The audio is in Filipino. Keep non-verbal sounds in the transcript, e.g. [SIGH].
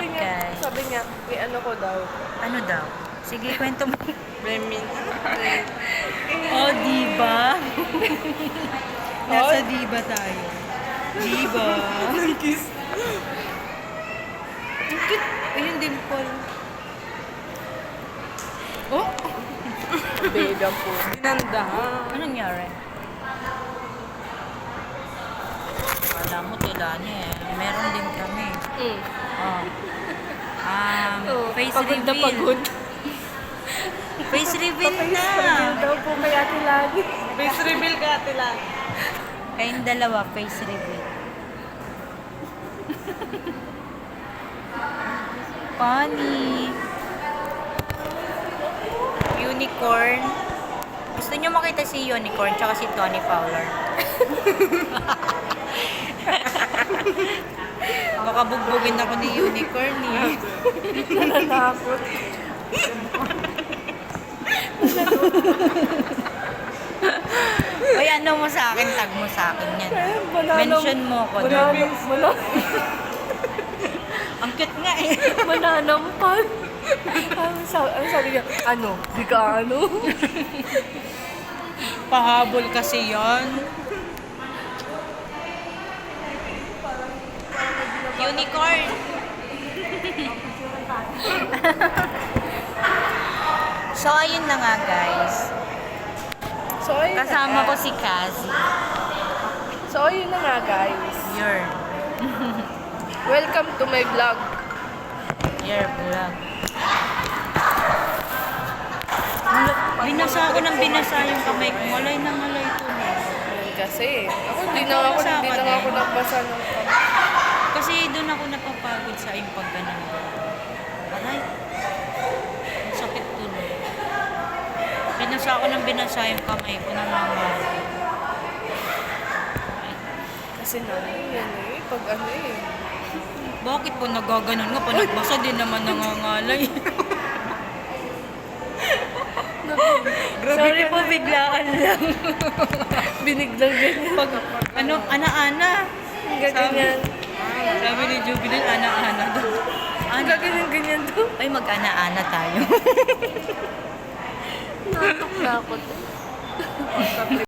Sabi up, niya, guys? sabi niya, may ano ko daw. Ano daw? Sige, kwento mo. Remin. [LAUGHS] oh, diba? [LAUGHS] Nasa diba tayo. Diba? [LAUGHS] Kiss. Ang cute. Ayun din pala. Oh? Ang po. Ginanda. Anong nangyari? Wala mo tila niya eh. Meron din kami. Mm. Oh. Um, Oh, face pagod reveal. na pagod. [LAUGHS] Face reveal na. Reveal daw po kay Ate Lagi. Face reveal ka Ate Lagi. Kayong dalawa, face reveal. [LAUGHS] Funny. Unicorn. Gusto niyo makita si Unicorn tsaka si Tony Fowler. [LAUGHS] Baka bugbugin ako ni Unicorn eh. [LAUGHS] Nananakot. [LAUGHS] Oy, ano mo sa akin? Tag mo sa akin yan. Mention mo ako doon. Banana. [LAUGHS] Ang cute nga eh. Mananampal. ang, sabi, ang sabi niya, ano? Di ka ano? Pahabol kasi yan. Unicorn. so, ayun na nga guys. So, ayun na Kasama nga. ko si Kazi. So, ayun na nga, guys. Your, Welcome to my vlog. your vlog. Binasa ako ng binasa yung kamay ko. Malay na malay na. Ayun kasi. Ako, di na ako, Nagpapasa di ka na ako nagbasa ng Kasi doon ako napapagod sa yung pag ganun. Aray. Ang sakit doon. Binasa ako ng binasa yung kamay ko na mama. Kasi na, yan eh. Pag ano eh. Bakit po nagaganon nga? Panagbasa din naman nangangalay. Sorry po, biglaan lang. Biniglang ganyan. Pag, ano, ana-ana. Gaganyan. Jubilin, ana-ana daw. Ana. Gaganyan ganyan daw. Ay, mag-ana-ana tayo. Natok na ako. [LAUGHS]